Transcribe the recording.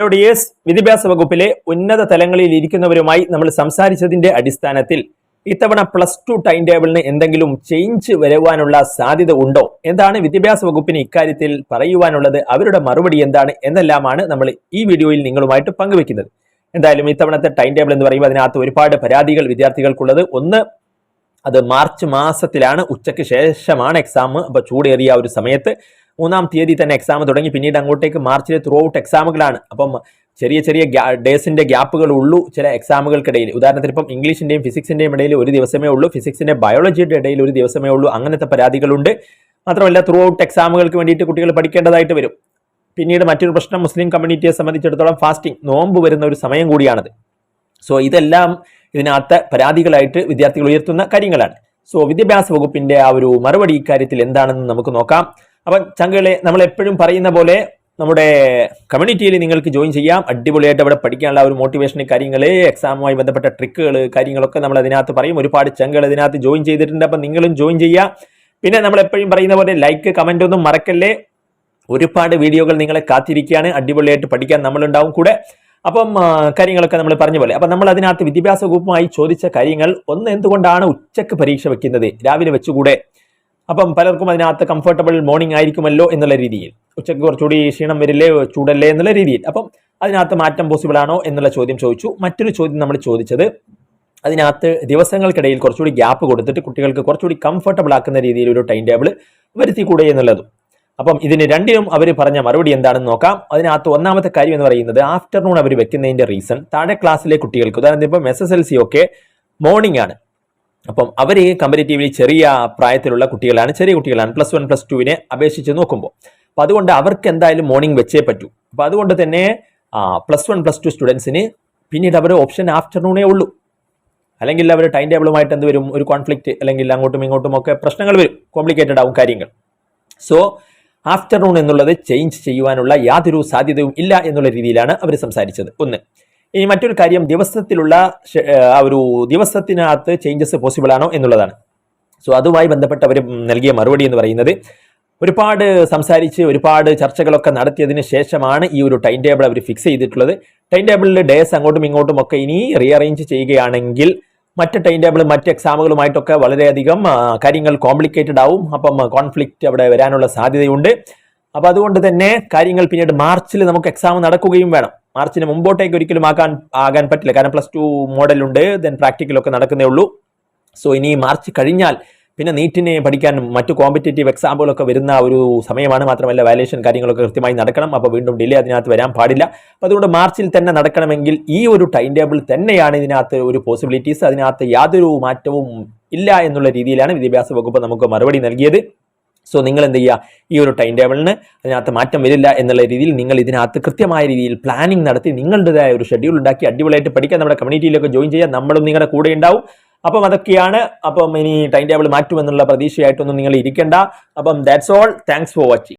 Dears വിദ്യാഭ്യാസ വകുപ്പിലെ ഉന്നത തലങ്ങളിൽ ഇരിക്കുന്നവരുമായി നമ്മൾ സംസാരിച്ചതിന്റെ അടിസ്ഥാനത്തിൽ ഇത്തവണ പ്ലസ് ടു ടൈം ടേബിളിന് എന്തെങ്കിലും ചേഞ്ച് വരുവാനുള്ള സാധ്യത ഉണ്ടോ? എന്താണ് വിദ്യാഭ്യാസ വകുപ്പിന് ഇക്കാര്യത്തിൽ പറയുവാനുള്ളത്? അവരുടെ മറുപടി എന്താണ്? എന്നെല്ലാമാണ് നമ്മൾ ഈ വീഡിയോയിൽ നിങ്ങളുമായിട്ട് പങ്കുവെക്കുന്നത്. എന്തായാലും ഇത്തവണത്തെ ടൈം ടേബിൾ എന്ന് പറയുമ്പോൾ അതിനകത്ത് ഒരുപാട് പരാതികൾ വിദ്യാർത്ഥികൾക്കുള്ളത്. ഒന്ന് അത് മാർച്ച് മാസത്തിലാണ്. ഉച്ചയ്ക്ക് ശേഷമാണ് എക്സാം അപ്പോൾ ചൂടേറിയ ഒരു സമയത്ത് മൂന്നാം തീയതി തന്നെ എക്സാം തുടങ്ങി. പിന്നീട് അങ്ങോട്ടേക്ക് മാർച്ചിൽ ത്രൂ ഔട്ട് എക്സാമുകളാണ് അപ്പം ചെറിയ ചെറിയ ഡേയ്സിന്റെ ഗ്യാപ്പുകൾ ഉള്ളൂ ചില എക്സാമുകൾക്കിടയിൽ ഉദാഹരണത്തിന് ഇപ്പം ഇംഗ്ലീഷിന്റെയും ഫിസിക്സിന്റെയും ഇടയിൽ ഒരു ദിവസമേ ഉള്ളൂ. ഫിസിക്സിന്റെ ബയോളജിയുടെ ഇടയിൽ ഒരു ദിവസമേ ഉള്ളൂ. അങ്ങനത്തെ പരാതികളുണ്ട്. മാത്രമല്ല ത്രൂ ഔട്ട് എക്സാമുകൾക്ക് വേണ്ടിയിട്ട് കുട്ടികൾ പഠിക്കേണ്ടതായിട്ട് വരും. പിന്നീട് മറ്റൊരു പ്രശ്നം മുസ്ലിം കമ്മ്യൂണിറ്റിയെ സംബന്ധിച്ചിടത്തോളം ഫാസ്റ്റിംഗ് നോമ്പ് വരുന്ന ഒരു സമയം കൂടിയാണത്. സോ ഇതെല്ലാം ഇതിനകത്ത് പരാതികളായിട്ട് വിദ്യാർത്ഥികൾ ഉയർത്തുന്ന കാര്യങ്ങളാണ്. സോ വിദ്യാഭ്യാസ വകുപ്പിന്റെ ആ ഒരു മറുപടി ഇക്കാര്യത്തിൽ എന്താണെന്ന് നമുക്ക് നോക്കാം. അപ്പം ചങ്കുകളെ നമ്മൾ എപ്പോഴും പറയുന്ന പോലെ നമ്മുടെ കമ്മ്യൂണിറ്റിയിൽ നിങ്ങൾക്ക് ജോയിൻ ചെയ്യാം. അടിപൊളിയായിട്ട് അവിടെ പഠിക്കാനുള്ള ഒരു മോട്ടിവേഷൻ കാര്യങ്ങൾ എക്സാമുമായി ബന്ധപ്പെട്ട ട്രിക്കുകൾ കാര്യങ്ങളൊക്കെ നമ്മൾ അതിനകത്ത് പറയും. ഒരുപാട് ചങ്കൾ ഇതിനകത്ത് ജോയിൻ ചെയ്തിട്ടുണ്ട്. അപ്പം നിങ്ങളും ജോയിൻ ചെയ്യുക. പിന്നെ നമ്മൾ എപ്പോഴും പറയുന്ന പോലെ ലൈക്ക് കമന്റ് ഒന്നും മറക്കല്ലേ? ഒരുപാട് വീഡിയോകൾ നിങ്ങളെ കാത്തിരിക്കുകയാണ്. അടിപൊളിയായിട്ട് പഠിക്കാൻ നമ്മളുണ്ടാവും കൂടെ. അപ്പം കാര്യങ്ങളൊക്കെ നമ്മൾ പറഞ്ഞ പോലെ. അപ്പം നമ്മൾ അതിനകത്ത് വിദ്യാഭ്യാസ വകുപ്പുമായി ചോദിച്ച കാര്യങ്ങൾ ഒന്ന് എന്തുകൊണ്ടാണ് ഉച്ചയ്ക്ക് പരീക്ഷ വെക്കുന്നത്? രാവിലെ വെച്ചുകൂടെ? അപ്പം പലർക്കും അതിനകത്ത് കംഫർട്ടബിൾ മോർണിംഗ് ആയിരിക്കുമല്ലോ എന്നുള്ള രീതിയിൽ. ഉച്ചയ്ക്ക് കുറച്ചുകൂടി ക്ഷീണം വരില്ലേ ചൂടല്ലേ എന്നുള്ള രീതിയിൽ. അപ്പം അതിനകത്ത് മാറ്റം പോസിബിൾ ആണോ എന്നുള്ള ചോദ്യം ചോദിച്ചു. മറ്റൊരു ചോദ്യം നമ്മൾ ചോദിച്ചത് അതിനകത്ത് ദിവസങ്ങൾക്കിടയിൽ കുറച്ചുകൂടി ഗ്യാപ്പ് കൊടുത്തിട്ട് കുട്ടികൾക്ക് കുറച്ചുകൂടി കംഫർട്ടബിൾ ആക്കുന്ന രീതിയിൽ ഒരു ടൈം ടേബിൾ വരുത്തിക്കൂടെ എന്നുള്ളതും. അപ്പം ഇതിന് രണ്ടിനും അവർ പറഞ്ഞ മറുപടി എന്താണെന്ന് നോക്കാം. അതിനകത്ത് ഒന്നാമത്തെ കാര്യം എന്ന് പറയുന്നത് ആഫ്റ്റർനൂൺ അവർ വെക്കുന്നതിന്റെ റീസൺ താഴെ ക്ലാസ്സിലെ കുട്ടികൾക്ക് ഉദാഹരണത്തിന് ഇപ്പം എസ് എസ് എൽ സി ഒക്കെ മോർണിംഗ് ആണ്. അപ്പം അവർ കമ്പാരിറ്റീവ്ലി ചെറിയ പ്രായത്തിലുള്ള കുട്ടികളാണ് ചെറിയ കുട്ടികളാണ്. പ്ലസ് വൺ പ്ലസ് ടുവിനെ അപേക്ഷിച്ച് നോക്കുമ്പോൾ അപ്പം അതുകൊണ്ട് അവർക്ക് എന്തായാലും മോർണിംഗ് വെച്ചേ പറ്റൂ. അപ്പം അതുകൊണ്ട് തന്നെ പ്ലസ് വൺ പ്ലസ് ടു സ്റ്റുഡൻസിന് പിന്നീട് അവർ ഓപ്ഷൻ ആഫ്റ്റർനൂണേ ഉള്ളൂ. അല്ലെങ്കിൽ അവർ ടൈം ടേബിളുമായിട്ട് എന്ത് വരും? ഒരു കോൺഫ്ലിക്റ്റ് അല്ലെങ്കിൽ അങ്ങോട്ടും ഇങ്ങോട്ടും ഒക്കെ പ്രശ്നങ്ങൾ വരും. കോംപ്ലിക്കേറ്റഡ് ആവും കാര്യങ്ങൾ. സോ ആഫ്റ്റർനൂൺ എന്നുള്ളത് ചേഞ്ച് ചെയ്യുവാനുള്ള യാതൊരു സാധ്യതയും ഇല്ല എന്നുള്ള രീതിയിലാണ് അവർ സംസാരിച്ചത്. ഒന്ന്. ഇനി മറ്റൊരു കാര്യം ദിവസത്തിലുള്ള ആ ഒരു ദിവസത്തിനകത്ത് ചേഞ്ചസ് പോസിബിൾ ആണോ എന്നുള്ളതാണ്. സോ അതുമായി ബന്ധപ്പെട്ട് അവർ നൽകിയ മറുപടി എന്ന് പറയുന്നത് ഒരുപാട് സംസാരിച്ച് ഒരുപാട് ചർച്ചകളൊക്കെ നടത്തിയതിന് ശേഷമാണ് ഈ ഒരു ടൈം ടേബിൾ അവർ ഫിക്സ് ചെയ്തിട്ടുള്ളത്. ടൈം ടേബിളിൽ ഡേസ് അങ്ങോട്ടും ഇങ്ങോട്ടും ഒക്കെ ഇനി റീഅറേഞ്ച് ചെയ്യുകയാണെങ്കിൽ മറ്റ് ടൈം ടേബിൾ മറ്റ് എക്സാമുകളുമായിട്ടൊക്കെ വളരെയധികം കാര്യങ്ങൾ കോംപ്ലിക്കേറ്റഡ് ആവും. അപ്പം കോൺഫ്ലിക്റ്റ് അവിടെ വരാനുള്ള സാധ്യതയുണ്ട്. അപ്പോൾ അതുകൊണ്ട് തന്നെ കാര്യങ്ങൾ പിന്നീട് മാർച്ചിൽ നമുക്ക് എക്സാം നടക്കുകയും വേണം. മാർച്ചിന് മുമ്പോട്ടേക്ക് ഒരിക്കലും ആക്കാൻ ആകാൻ പറ്റില്ല. കാരണം പ്ലസ് ടു ഉണ്ട്. ദെൻ പ്രാക്ടിക്കലൊക്കെ നടക്കുന്നേ ഉള്ളൂ. സോ ഇനി മാർച്ച് കഴിഞ്ഞാൽ പിന്നെ നീറ്റിനെ പഠിക്കാൻ മറ്റു കോമ്പറ്റേറ്റീവ് എക്സാമ്പിളൊക്കെ വരുന്ന ഒരു സമയമാണ്. മാത്രമല്ല വാലേഷൻ കാര്യങ്ങളൊക്കെ കൃത്യമായി നടക്കണം. അപ്പോൾ വീണ്ടും ഡിലേ അതിനകത്ത് വരാൻ പാടില്ല. അപ്പോൾ അതുകൊണ്ട് മാർച്ചിൽ തന്നെ നടക്കണമെങ്കിൽ ഈ ഒരു ടൈം ടേബിൾ തന്നെയാണ് ഇതിനകത്ത് ഒരു പോസിബിലിറ്റീസ് അതിനകത്ത് യാതൊരു മാറ്റവും ഇല്ല എന്നുള്ള രീതിയിലാണ് വിദ്യാഭ്യാസ വകുപ്പ് നമുക്ക് മറുപടി നൽകിയത്. സോ നിങ്ങൾ എന്ത് ചെയ്യുക ഈ ഒരു ടൈം ടേബിളിന് അതിനകത്ത് മാറ്റം വരില്ല എന്നുള്ള രീതിയിൽ നിങ്ങൾ ഇതിനകത്ത് കൃത്യമായ രീതിയിൽ പ്ലാനിങ് നടത്തി നിങ്ങളുടേതായ ഒരു ഷെഡ്യൂൾ ഉണ്ടാക്കി അടിപൊളിയായിട്ട് പഠിക്കാൻ നമ്മുടെ കമ്മ്യൂണിറ്റിയിലൊക്കെ ജോയിൻ ചെയ്യാം നമ്മളും നിങ്ങളുടെ കൂടെ ഉണ്ടാവും. അപ്പം അതൊക്കെയാണ്. അപ്പം ഇനി ടൈം ടേബിൾ മാറ്റുമെന്നുള്ള പ്രതീക്ഷയായിട്ടൊന്നും നിങ്ങൾ ഇരിക്കേണ്ട. അപ്പം that's all thanks for watching